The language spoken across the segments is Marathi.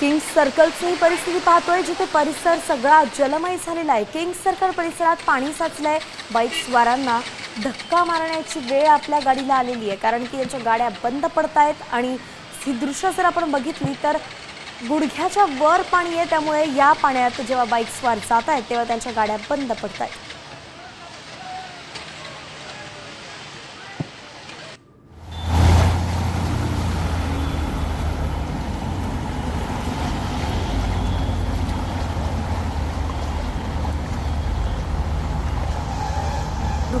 किंग्स सर्कलची ही परिस्थिती पाहतोय जिथे परिसर सगळा जलमय झालेला आहे. किंग्स सर्कल परिसरात पाणी साचलंय. बाईक स्वारांना धक्का मारण्याची वेळ आपल्या गाडीला आलेली आहे कारण की यांच्या गाड्या बंद पडत आहेत आणि ही दृश्य जर आपण बघितली तर गुडघ्याच्या वर पाणी आहे त्यामुळे या पाण्यात जेव्हा बाईक स्वार जात आहेत तेव्हा त्यांच्या गाड्या बंद पडत आहेत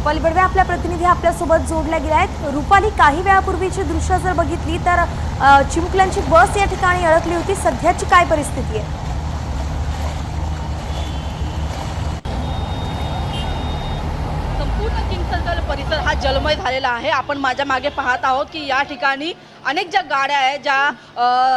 रुपाली बडवे आपल्या प्रतिनिधी आपल्यासोबत जोडल्या गेल्या आहेत. रुपाली काही वेळापूर्वीची दृश्य जर बघितली तर चिमुकल्यांची बस या ठिकाणी अडकली होती. सध्याची काय परिस्थिती आहे संपूर्ण किंग सर्कल परिसर हा जलमय झालेला आहे. आपण माझ्या मागे पाहत आहोत की या ठिकाणी अनेक ज्या गाड्या आहेत ज्या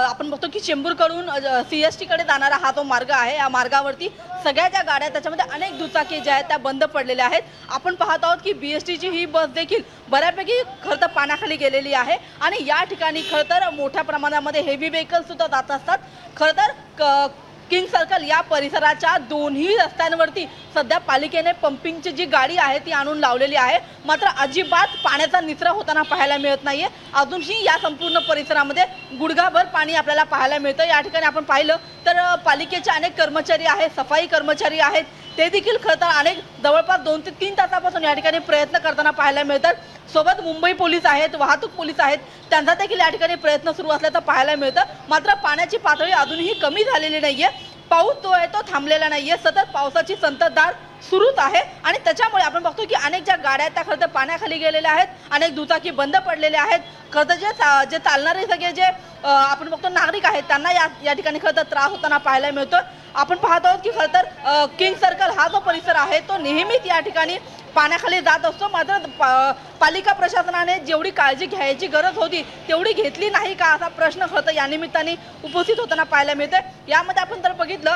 आपण बघतो की चेंबूरकडून सी एस टीकडे जाणारा हा तो मार्ग आहे. या मार्गावरती सगळ्या ज्या गाड्या त्याच्यामध्ये अनेक दुचाकी ज्या आहेत त्या बंद पडलेल्या आहेत. आपण पाहत आहोत की बी एस टीची ही बस देखील बऱ्यापैकी खरं तर पाण्याखाली गेलेली आहे आणि या ठिकाणी खरं तर मोठ्या प्रमाणामध्ये हेवी व्हेकल्ससुद्धा जात असतात. खरं तर क- किंग सर्कल या परिसराच्या दोन्ही रस्त्यांवरती सध्या पालिकेने पंपिंगची जी गाडी आहे ती आणून लावलेली आहे. मात्र अजिबात पाण्याचा निचरा होताना पाहायला मिळत नाहीये. अजूनही या संपूर्ण परिसरामध्ये गुडघाभर पाणी आपल्याला पाहायला मिळतं. या ठिकाणी आपण पाहिलं तर पालिकेचे अनेक कर्मचारी आहेत सफाई कर्मचारी आहेत ते देखील खरं तर अनेक जवळपास दोन ते तीन तासापासून या ठिकाणी प्रयत्न करताना पाहायला मिळतात. सोबत मुंबई पोलीस आहेत वाहतूक पोलीस आहेत त्यांचा देखील या ठिकाणी प्रयत्न सुरू असल्याचं पाहायला मिळतं. मात्र पाण्याची पातळी अजूनही कमी झालेली नाही आहे पाऊस जो आहे तो थांबलेला नाही आहे सतत पावसाची संततधार सुरूच आहे. आणि त्याच्यामुळे आपण बघतो की अनेक ज्या गाड्या आहेत त्या खरं तर पाण्याखाली गेलेल्या आहेत. अनेक दुचाकी बंद पडलेल्या आहेत. खरं तर जे चा- जे चालणारे सगळे जे आपण बघतो नागरिक आहेत त्यांना या या ठिकाणी खरं तर त्रास होताना पाहायला मिळतो आपण पाहत आहोत की खरं तर किंग सर्कल हा जो परिसर आहे तो नेहमीच या ठिकाणी पाण्याखाली जात असतो. मात्र पा- पालिका प्रशासनाने जेवढी काळजी घ्यायची गरज होती तेवढी घेतली नाही का? असा प्रश्न खरं तर या निमित्ताने उपस्थित होताना पाहायला मिळतोय. यामध्ये आपण जर बघितलं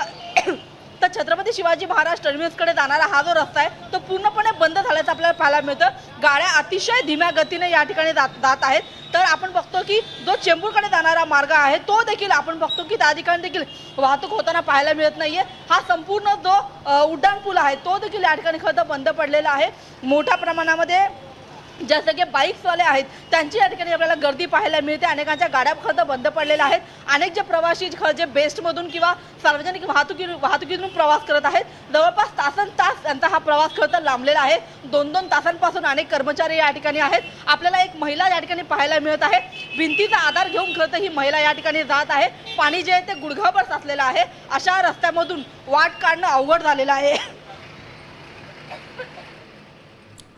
छत्रपती शिवाजी महाराज टर्मिनसकडे जाणारा हा जो रस्ता आहे तो पूर्णपणे बंद झाल्याचं आपल्याला पाहायला मिळतं. गाड्या अतिशय धीम्या गतीने या ठिकाणी जात जात आहेत. तर आपण बघतो की जो चेंबूरकडे जाणारा मार्ग आहे तो देखील आपण बघतो की त्या ठिकाणी देखील वाहतूक होताना पाहायला मिळत नाहीये. हा संपूर्ण जो उड्डाण पूल आहे तो देखील या ठिकाणी खरं तर बंद पडलेला आहे. मोठ्या प्रमाणामध्ये जसं की बाईक्सवाले आहेत त्यांची या ठिकाणी आपल्याला गर्दी पाहायला मिळते. अनेकांच्या गाड्या खरं बंद पडलेल्या आहेत. अनेक जे प्रवासी खरं जे बेस्टमधून किंवा सार्वजनिक वाहतुकी वाहतुकीतून प्रवास करत आहेत. जवळपास तासन तास त्यांचा हा प्रवास खरं तर लांबलेला आहे. दोन दोन तासांपासून अनेक कर्मचारी या ठिकाणी आहेत. आपल्याला एक महिला या ठिकाणी पाहायला मिळत आहे. भिंतीचा आधार घेऊन खरं तर ही महिला या ठिकाणी जात आहे. पाणी जे आहे ते गुडघाभर साचलेलं आहे. अशा रस्त्यामधून वाट काढणं अवघड झालेलं आहे.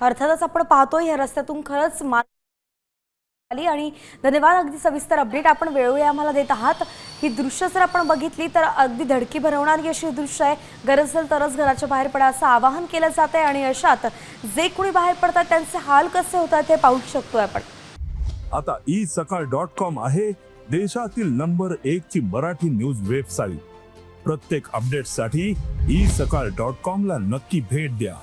अर्थातच आपण पाहतोय या रस्त्यातून खरंच माल आली आणि धन्यवाद. अगदी सविस्तर अपडेट आपण वेळोवेळी आम्हाला देत आहात. ही दृश्य जर आपण बघितली तर अगदी धडकी भरवणारी अशी दृश्य आहे. गरज असेल तरच घराच्या बाहेर पडा असं आवाहन केलं जात आहे आणि अशात जे कोणी बाहेर पडतात त्यांचे हाल कसे होतात हे पाहू शकतोय आपण. आता ई सकाळ डॉट कॉम आहे देशातील नंबर एक ची मराठी न्यूज वेबसाईट प्रत्येक अपडेटसाठी ई सकाळ डॉट कॉम ला नक्की भेट द्या.